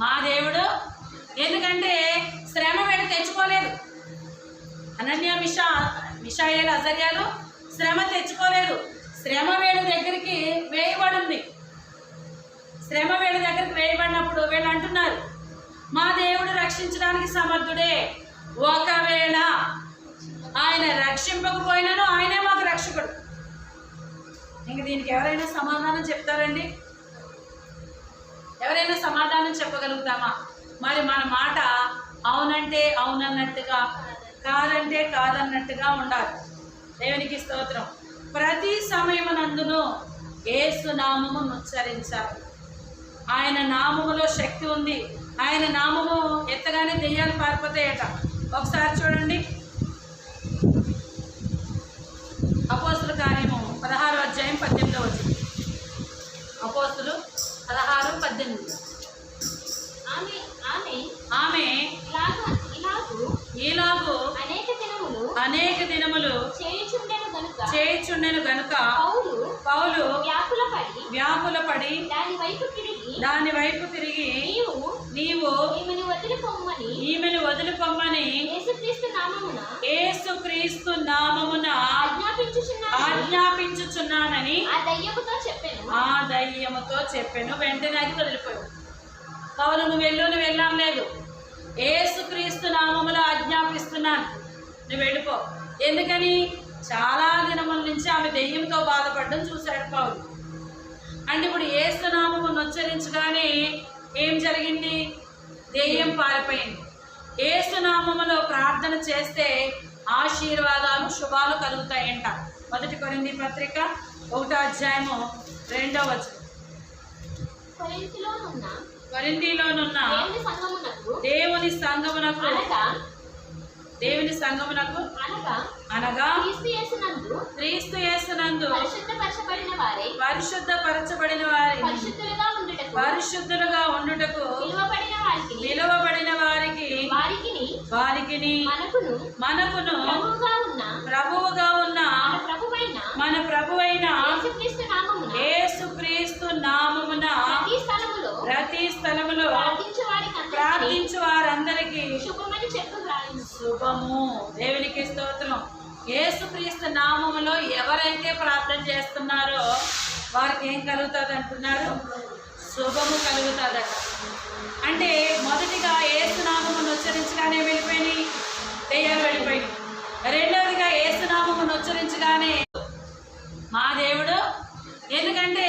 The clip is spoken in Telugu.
మా దేవుడు ఎందుకంటే శ్రమ వీడు తెచ్చుకోలేదు. అనన్య మిషా మిషాయేలు అజర్యాలు శ్రమ తెచ్చుకోలేదు. శ్రమ వీడి దగ్గరికి వేయబడింది. శ్రమ వీడి దగ్గరికి వేయబడినప్పుడు వీళ్ళు అంటున్నారు మా దేవుడు రక్షించడానికి సమర్థుడే. ఒకవేళ ఆయన రక్షింపకపోయినాను ఆయనే మాకు రక్షకుడు. ఇంక దీనికి ఎవరైనా సమాధానం చెప్తారండి? మనం చెప్పగలుగుతామా? మరి మన మాట అవునంటే అవునన్నట్టుగా కాదంటే కాదన్నట్టుగా ఉండాలి. దేవునికి స్తోత్రం. ప్రతి సమయమునందును ఏసు నామము ఉచ్చరించాలి. ఆయన నామములో శక్తి ఉంది. ఆయన నామము ఎత్తగానే దెయ్యాలు పారిపోతాయట. ఒకసారి చూడండి. అనేక దినములు చేయుచుండెను గనుక చేయుచుండెను గనుక పౌలు పౌలు వ్యాకుల పడి వ్యాకులపడి దాని వైపు తిరిగి దాని వైపు తిరిగి నీవు నీవు ఈమెను వదిలిపోమ్మని ఈమెను వదులుకొమ్మని యేసుక్రీస్తు నామమున యేసుక్రీస్తు నామమున ఆజ్ఞాపించుచున్నాను. ఆజ్ఞాపించుచున్నానని ఆ దయ్యముతో చెప్పాను. ఆ దయ్యముతో చెప్పాను. వెంటనే అది వదిలిపోయాడు పౌలు నువ్వు వెళ్ళు నువ్వు వెళ్ళాం లేదు. ఏసుక్రీస్తు నామములో ఆజ్ఞాపిస్తున్నాను. నువ్వు వెళ్ళిపో. ఎందుకని? చాలా దినముల నుంచి ఆమె దెయ్యంతో బాధపడడం చూశాడు పౌలు. అంటే ఇప్పుడు ఏసు నామమును ఉచ్చరించగానే ఏం జరిగింది? దెయ్యం పారిపోయింది. ఏసు నామములో ప్రార్థన చేస్తే ఆశీర్వాదాలు శుభాలు కలుగుతాయంట. మొదటి కొరింది పత్రిక ఒకటో అధ్యాయము రెండో కొరింథీలోనున్న దేవుని సంగమునకు దేవుని సంగమునకు అనగా అనగా? క్రీస్తు యేసునందు పరిశుద్ధపరచబడిన వారే. పరిశుద్ధ పరచబడిన వారి. పరిశుద్ధులుగా ఉండుటకు పరిశుద్ధులుగా ఉండుటకు పిలువబడిన వారికి నిలువబడిన వారికి వారికిని వారికిని మనకును మనకును ప్రభువుగా ఉన్న ప్రభువుగా ఉన్న మన ప్రభువైన మన ప్రభువైన యేసుక్రీస్తు నామమున యేసుక్రీస్తు నామమున ప్రతి స్థలములో ప్రతి స్థలములో ప్రార్థించే వారికి ప్రార్థించు వారందరికీ శుభమని చెప్పు శుభము. దేవునికి స్తోత్రం ఏసుక్రీస్తు నామములో ఎవరైతే ప్రార్థన చేస్తున్నారో వారికి ఏం కలుగుతుంది అంటున్నారు? శుభము కలుగుతుందట అంటే. మొదటిగా ఏసునామమును ఉచ్చరించగానే వెళ్ళిపోయినాయి దెయ్యాలు వెళ్ళిపోయినాయి. రెండవదిగా ఏసునామమును ఉచ్చరించగానే మా దేవుడు ఎందుకంటే